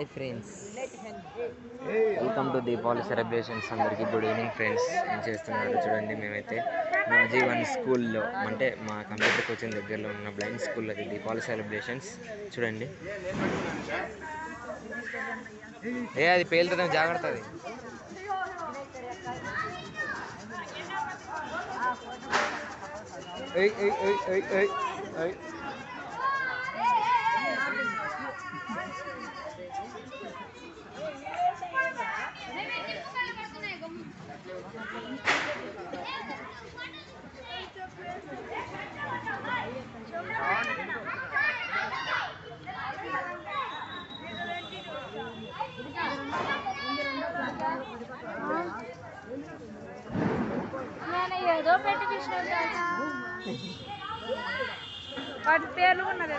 Hi friends welcome to Deepavali celebrations అందరికీ good evening friends ఏం చేస్తున్నారు చూడండి మేమైతే మా జీవన్ స్కూల్లో అంటే మా కంప్యూటర్ కోచింగ్ దగ్గరలో ఉన్న బ్లైండ్ స్కూల్లో అది దీపావళి సెలబ్రేషన్స్ చూడండి. ఏ అది పేలుతుంది జాగ్రత్త అది. ఏయ్, ఏయ్, ఏయ్, ఏయ్, ఏయ్, నేను ఏదో పెట్టి విష్ణు వాటి పేర్లు ఉన్నది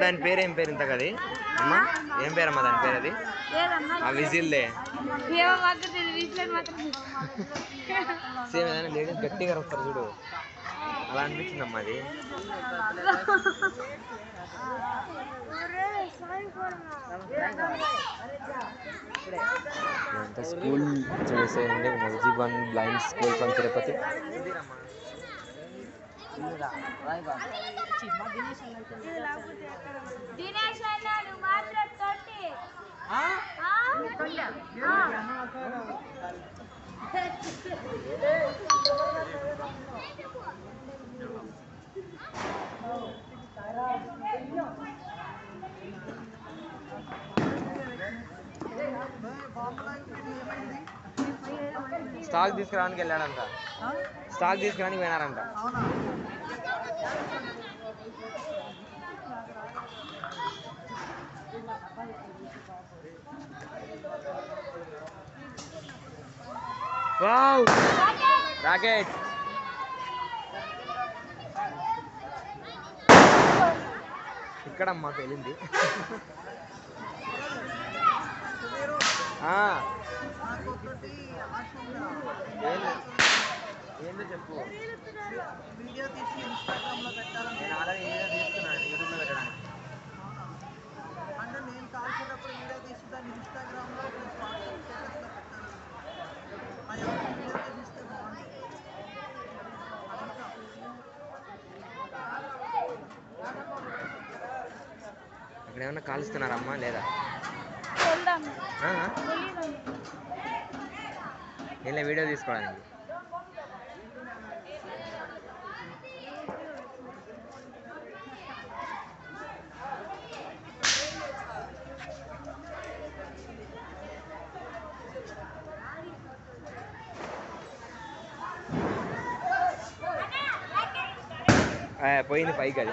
దాని పేరు ఏం పేరు ఇంత కది అమ్మా ఏం పేరమ్మా దాని పేరు అది ఆ విజిల్దే. సేమ్ ఏదైనా లేడీస్ గట్టిగా వస్తారు చూడు. అలా అనిపించిందమ్మా అది. ఇదంతా స్కూల్ చూసేయండి మల్జీవన్ blind school from Tirupati Dinesh అన్నాడు మాట్లాడుతోటి స్టాక్ తీసుకురావడానికి వెళ్ళాడంట స్టాక్ తీసుకురావడానికి పోయినారంట వావ్ రాకెట్ ఇక్కడమ్మా పేలింది ఆ. ఏందో? చెప్పు. వీడియో తీసి ఏమన్నా కాలుస్తున్నారమ్మా లేదా? నేను వీడియో తీసుకోవడానికి. పోయింది పైకి అది.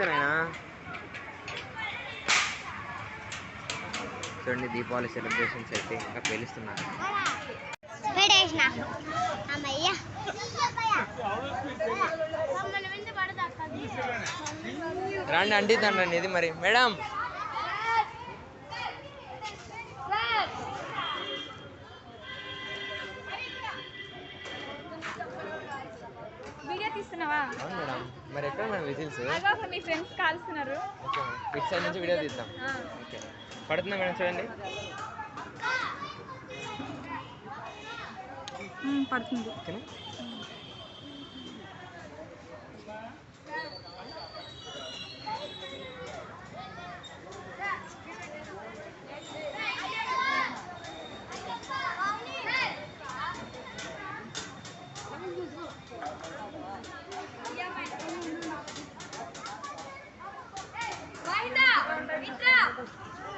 నాయనా చూడండి దీపావళి సెలబ్రేషన్స్ అయితే ఇంకా పేలుస్తున్నారు. రండి అంటిద్దాం ఇది మరి. మేడం! వీడియో తీస్తున్నావా? అవును మేడం. మరి ఎక్కడ మేడం విజిల్స్ అదో మీ ఫ్రెండ్స్ కాల్స్తున్నారు ఓకే ఇటు సైడ్ నుంచి వీడియో తీద్దాం. ఆ. ఓకే. పడుతుందా మేడం చూడండి. పడుతుంది. ఓకేనా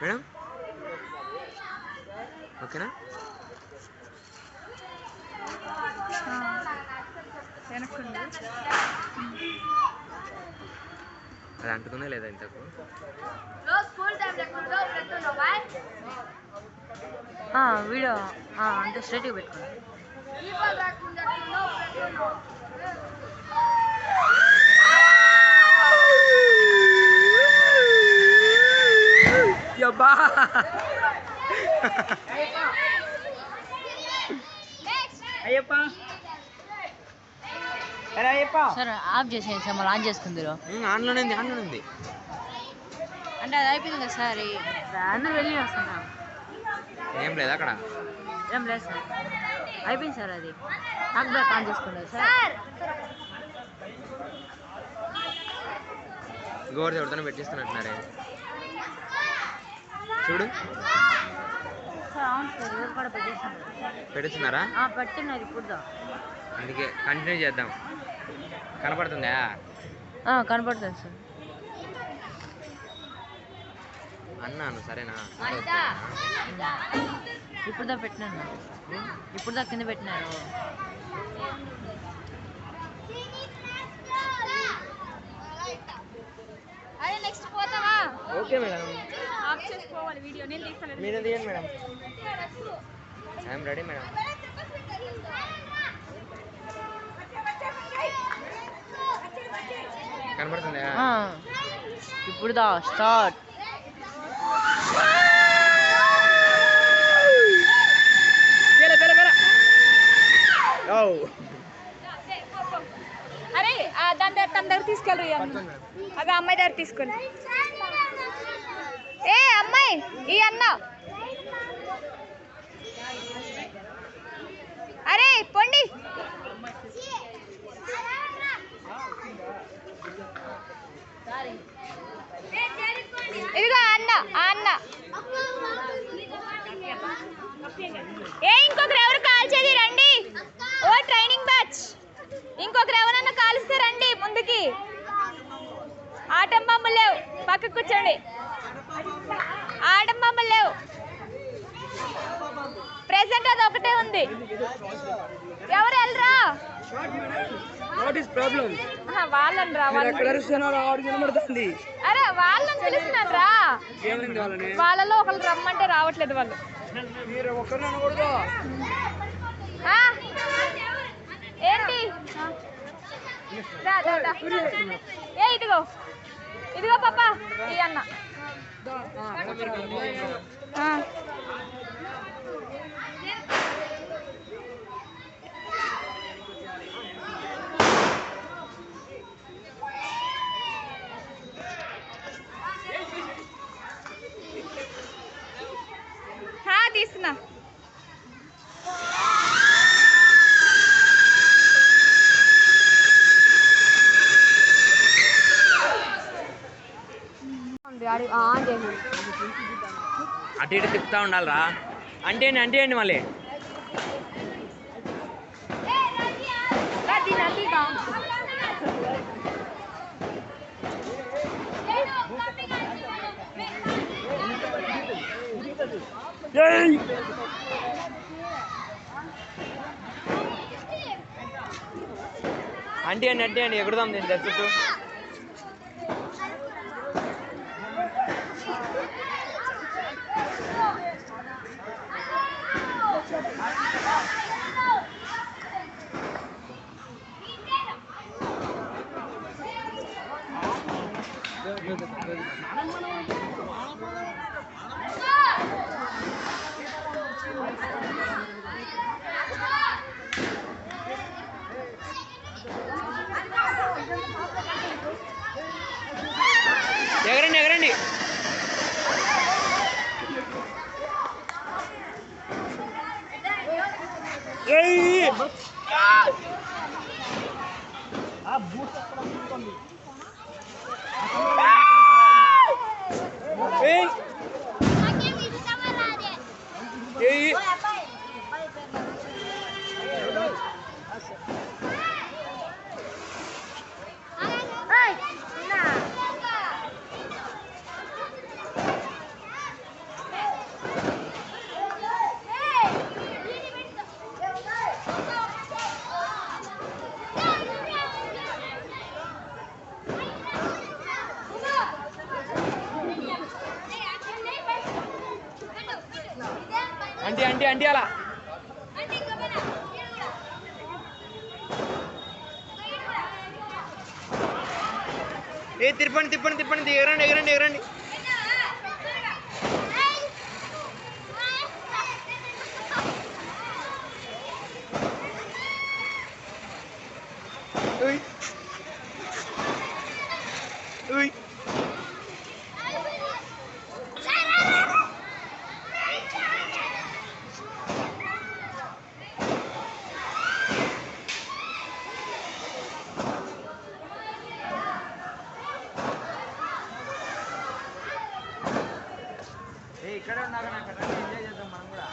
మేడం? ఓకేనా? అది అంటుకుందా లేదా ఇంతకు? వీడియో అంటే స్ట్రైట్గా పెట్టుకోండి యబ్బా అయ్యప్ప. ఎలా అయ్యప్ప. సార్ ఆఫ్ చేసేయండి సార్ మళ్ళీ ఆన్ చేసుకుందరు ఆన్లోనే ఉంది ఆన్లోనే ఉంది. అంటే అది అయిపోయింది కదా సార్ అందరూ వెళ్ళి వస్తున్నాం. ఏం లేదా అక్కడ. ఏం లేదు సార్. అయిపోయింది సార్ అది. నాకు బ్యాక్ ఆన్ చేసుకున్నారు సార్? గోరు ఎవరితోనే పెట్టిస్తున్నట్టున్నారే. చూడు. సార్ అవును సార్ ఎవరు కూడా పెట్టేస్తున్నారు? పెడుతున్నారా ఆ, పెట్టున్నారు ఇప్పుడు అందుకే కంటిన్యూ చేద్దాం. కనపడుతుందా? కనపడుతుంది సార్. అన్నాను సరేనా? ఇప్పుడు దా పెట్టినాను. ఇప్పుడు దా కింద పెట్టినారు. అదే నెక్స్ట్ పోతావా? Okay madam. ఆఫ్ చేసుకోవాలి వీడియో నేను తీస్తాను మీరు తీయండి మేడం. ఐఎమ్ రెడీ మేడం కనపడుతుందా ఆ, ఇప్పుడు దా స్టార్ట్ అరే దాని దగ్గర తన దగ్గర తీసుకెళ్ళరు అవి అమ్మాయి దగ్గర తీసుకెళ్ళి. ఏ అమ్మాయి ఈ అన్న. అరే పొండి. ఇదిగో అన్న అన్న. వాళ్ళని రా అరే వాళ్ళని పిలుస్తున్నాను రా. వాళ్ళలో ఒకరు రమ్మంటే రావట్లేదు వాళ్ళు? ఏంటి. ఏ ఇదిగో. ఇదిగో పాప. ఈ అన్న ఆ. హా, తీస్తున్నా ఆన్ చేసి అటు ఇటు తిప్పుతా ఉండాలిరా. అంటే అంటే అండి మళ్ళీ. అంటే అండి అంటే అండి ఎగురుదాం దీని చుట్టూ ఎగరండి ఎగరండి ఆ బూట్ అలా. ఏ తిప్పండి తిప్పండి తిప్పండి ఎగరండి ఎగరండి ఎగరండి. ఇక్కడే ఉన్నాక అక్కడ ఎంజాయ్ చేద్దాం మనం కూడా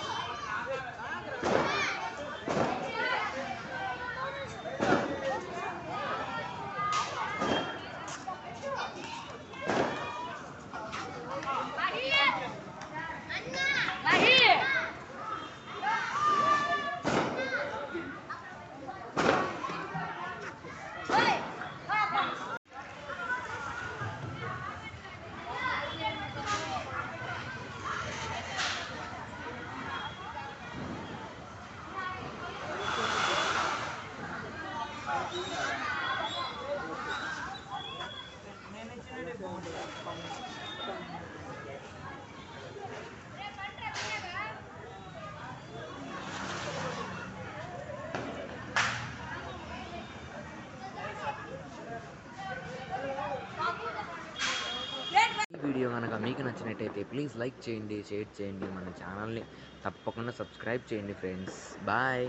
ఈ వీడియో కనుక మీకు నచ్చినట్టయితే ప్లీజ్ లైక్ చేయండి షేర్ చేయండి మన ఛానల్ని తప్పకుండా సబ్స్క్రైబ్ చేయండి ఫ్రెండ్స్ బాయ్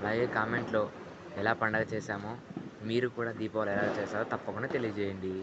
అలాగే కామెంట్లో ఎలా పండగ చేశామో మీరు కూడా దీపావళి ఎలా చేశారో తప్పకుండా తెలియజేయండి.